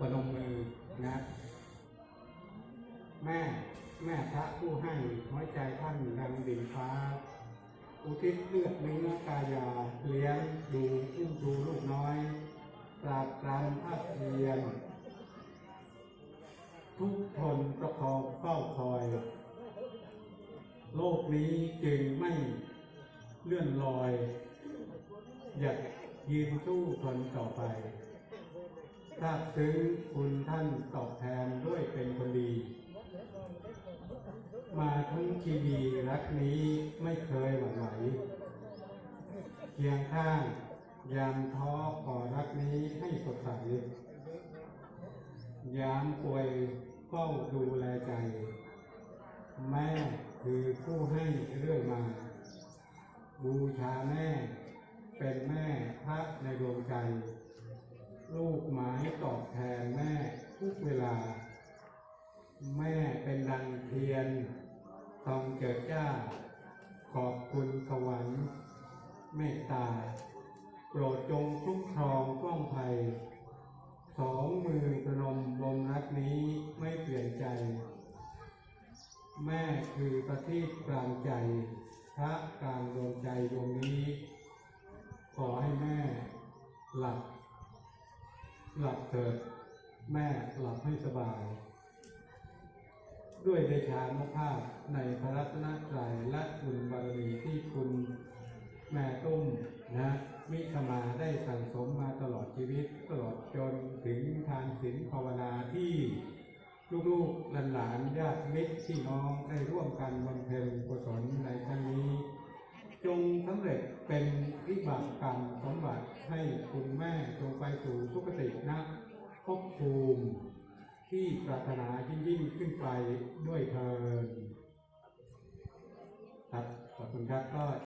ประนมมือนะ แม่แม่พระผู้ให้หัวใจท่านดังดินฟ้า อุทิศเลือดเนื้อกายาเลี้ยงดูอุ้มดูลูกน้อยปราบปรามอักเทียน ทุกทนประคองเฝ้าคอย โลกนี้จึงไม่เลื่อนลอย อยากยืนสู้ทนต่อไป ทราบซึ้งคุณท่านตอบแทนด้วยเป็นคนดี มาทั้งชีวีรักนี้ไม่เคยหวั่นไหวเคียงข้างยามท้อขอรักนี้ให้สดใสยามป่วยเฝ้าดูแลใจ แม่คือผู้ให้เรื่อยมา บูชาแม่ เป็นแม่พระในดวงใจ ลูกหมายตอบแทนแม่ทุกเวลา แม่เป็นดังเทียนทองเจิดจ้า ขอบคุณสวรรค์เมตตาโปรดจงคุ้มครองกล้องภัย สองมือประนมลมรักนี้ไม่เปลี่ยนใจ แม่คือประทีปกลางใจ พระกลางดวงใจดวงนี้ ขอให้แม่หลับ หลับเถิดแม่หลับให้สบาย ด้วยเดชานุภาพในพระรัตนตรัยและบุญบารมีที่คุณแม่ตุ้มนะมิขมาได้สั่งสมมาตลอดชีวิตตลอดจนถึงทานศีลภาวนาที่ลูกๆหลานๆญาติมิตรพี่น้องได้ร่วมกันบำเพ็ญกุศลในครั้งนี้ งสำเร็จเป็นวิบากกรรมสมบัติให้คุณแม่จงไปสู่สุคตินะภพภูมิที่ปรารถนายิ่งยิ่งขึ้นไปด้วยเธอ